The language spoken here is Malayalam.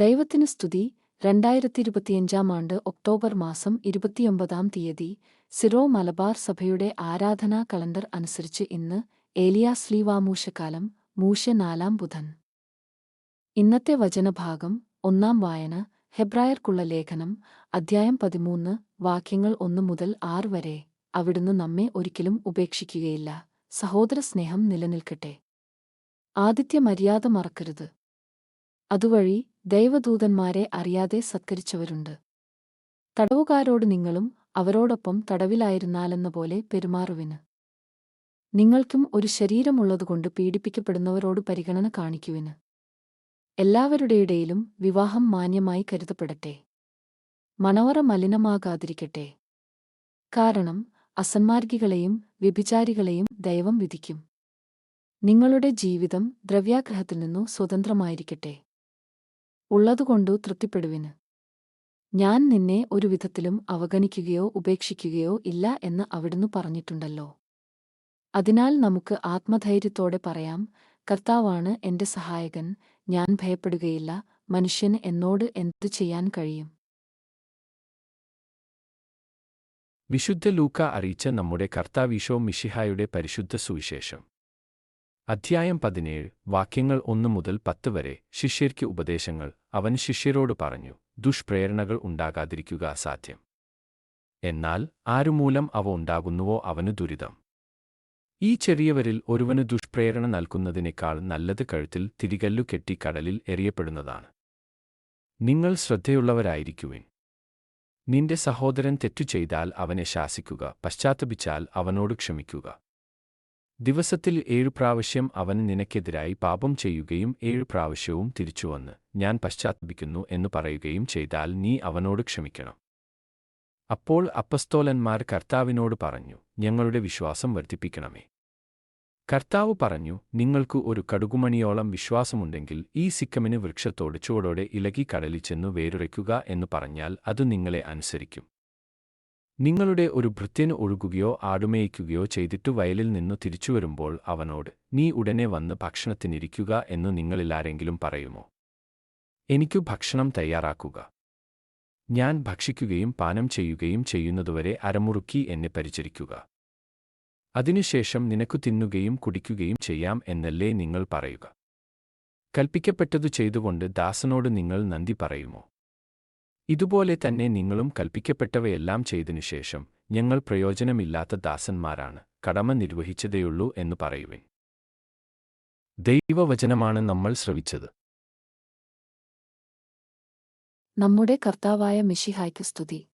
ദൈവത്തിന് സ്തുതി. രണ്ടായിരത്തി ഇരുപത്തിയഞ്ചാം ആണ്ട് ഒക്ടോബർ മാസം ഇരുപത്തിയൊമ്പതാം തീയതി സിറോ മലബാർ സഭയുടെ ആരാധനാ കലണ്ടർ അനുസരിച്ച് ഇന്ന് ഏലിയാസ് ലീവാമൂശക്കാലം മൂശ നാലാം ബുധൻ. ഇന്നത്തെ വചനഭാഗം ഒന്നാം വായന ഹെബ്രായർക്കുള്ള ലേഖനം അധ്യായം പതിമൂന്ന് വാക്യങ്ങൾ ഒന്നു മുതൽ ആറ് വരെ. അവിടുന്ന് നമ്മെ ഒരിക്കലും ഉപേക്ഷിക്കുകയില്ല. സഹോദരസ്നേഹം നിലനിൽക്കട്ടെ. ആദിത്യ മര്യാദ മറക്കരുത്. അതുവഴി ദൈവദൂതന്മാരെ അറിയാതെ സത്കരിച്ചവരുണ്ട്. തടവുകാരോട് നിങ്ങളും അവരോടൊപ്പം തടവിലായിരുന്നാലെന്ന പോലെ പെരുമാറുവിന്. നിങ്ങൾക്കും ഒരു ശരീരമുള്ളതുകൊണ്ട് പീഡിപ്പിക്കപ്പെടുന്നവരോട് പരിഗണന കാണിക്കുവിന്. എല്ലാവരുടെ ഇടയിലും വിവാഹം മാന്യമായി കരുതപ്പെടട്ടെ. മണവറ മലിനമാകാതിരിക്കട്ടെ. കാരണം അസന്മാർഗികളെയും വ്യഭിചാരികളെയും ദൈവം വിധിക്കും. നിങ്ങളുടെ ജീവിതം ദ്രവ്യാഗ്രഹത്തിൽ നിന്നു സ്വതന്ത്രമായിരിക്കട്ടെ. ഉള്ളതുകൊണ്ടു തൃപ്തിപ്പെടുവിന്. ഞാൻ നിന്നെ ഒരു വിധത്തിലും അവഗണിക്കുകയോ ഉപേക്ഷിക്കുകയോ ഇല്ല എന്ന് അവിടുന്ന് പറഞ്ഞിട്ടുണ്ടല്ലോ. അതിനാൽ നമുക്ക് ആത്മധൈര്യത്തോടെ പറയാം കർത്താവാണ് എന്റെ സഹായകൻ ഞാൻ ഭയപ്പെടുകയില്ല മനുഷ്യന് എന്നോട് എന്തു ചെയ്യാൻ കഴിയും? വിശുദ്ധ ലൂക്ക അറിയിച്ച നമ്മുടെ കർത്താവീശോ മിഷിഹായുടെ പരിശുദ്ധ സുവിശേഷം. അധ്യായം പതിനേഴ് വാക്യങ്ങൾ ഒന്നു മുതൽ പത്ത് വരെ ശിഷ്യർക്ക് ഉപദേശങ്ങൾ. അവൻ ശിഷ്യരോട് പറഞ്ഞു ദുഷ്പ്രേരണകൾ ഉണ്ടാകാതിരിക്കുക അസാധ്യം. എന്നാൽ ആരുമൂലം അവ ഉണ്ടാകുന്നുവോ അവനു ദുരിതം. ഈ ചെറിയവരിൽ ഒരുവന് ദുഷ്പ്രേരണ നൽകുന്നതിനേക്കാൾ നല്ലത് കഴുത്തിൽ തിരികല്ലു കെട്ടി കടലിൽ എറിയപ്പെടുന്നതാണ്. നിങ്ങൾ ശ്രദ്ധയുള്ളവരായിരിക്കുവിൻ. നിന്റെ സഹോദരൻ തെറ്റു ചെയ്താൽ അവനെ ശാസിക്കുക പശ്ചാത്തപിച്ചാൽ അവനോട് ക്ഷമിക്കുക. ദിവസത്തിൽ ഏഴു പ്രാവശ്യം അവൻ നിനക്കെതിരായി പാപം ചെയ്യുകയും ഏഴു പ്രാവശ്യവും തിരിച്ചുവന്ന് ഞാൻ പശ്ചാത്തപിക്കുന്നു എന്ന് പറയുകയും ചെയ്താൽ നീ അവനോട് ക്ഷമിക്കണം. അപ്പോൾ അപ്പസ്തോലന്മാർ കർത്താവിനോട് പറഞ്ഞു ഞങ്ങളുടെ വിശ്വാസം വർദ്ധിപ്പിക്കണമേ. കർത്താവ് പറഞ്ഞു നിങ്ങൾക്ക് ഒരു കടുകുമണിയോളം വിശ്വാസമുണ്ടെങ്കിൽ ഈ സിക്കമിന് വൃക്ഷത്തോട് ചുവടോടെ ഇലകി കടലിൽ ചെന്നു വേരുറയ്ക്കുക എന്ന് പറഞ്ഞാൽ അത് നിങ്ങളെ അനുസരിക്കും. നിങ്ങളുടെ ഒരു ഭൃത്യന് ഒഴുകുകയോ ആടുമേയ്ക്കുകയോ ചെയ്തിട്ടു വയലിൽ നിന്നു തിരിച്ചുവരുമ്പോൾ അവനോട് നീ ഉടനെ വന്ന് ഭക്ഷണത്തിനിരിക്കുക എന്നു നിങ്ങളിലാരെങ്കിലും പറയുമോ? എനിക്കു ഭക്ഷണം തയ്യാറാക്കുക. ഞാൻ ഭക്ഷിക്കുകയും പാനം ചെയ്യുകയും ചെയ്യുന്നതുവരെ അരമുറുക്കി എന്നെ പരിചരിക്കുക. അതിനുശേഷം നിനക്കു തിന്നുകയും കുടിക്കുകയും ചെയ്യാം എന്നല്ലേ നിങ്ങൾ പറയുക. കൽപ്പിക്കപ്പെട്ടതു ചെയ്തുകൊണ്ട് ദാസനോട് നിങ്ങൾ നന്ദി പറയുമോ? ഇതുപോലെ തന്നെ നിങ്ങളും കൽപ്പിക്കപ്പെട്ടവയെല്ലാം ചെയ്തതിനുശേഷം ഞങ്ങൾ പ്രയോജനമില്ലാത്ത ദാസന്മാരാണ് കടമ നിർവഹിച്ചതേയുള്ളൂ എന്ന് പറയുവിൻ. ദൈവവചനമാണ് നമ്മൾ ശ്രവിച്ചത്. നമ്മുടെ കർത്താവായ മിഷിഹായ്ക്ക് സ്തുതി.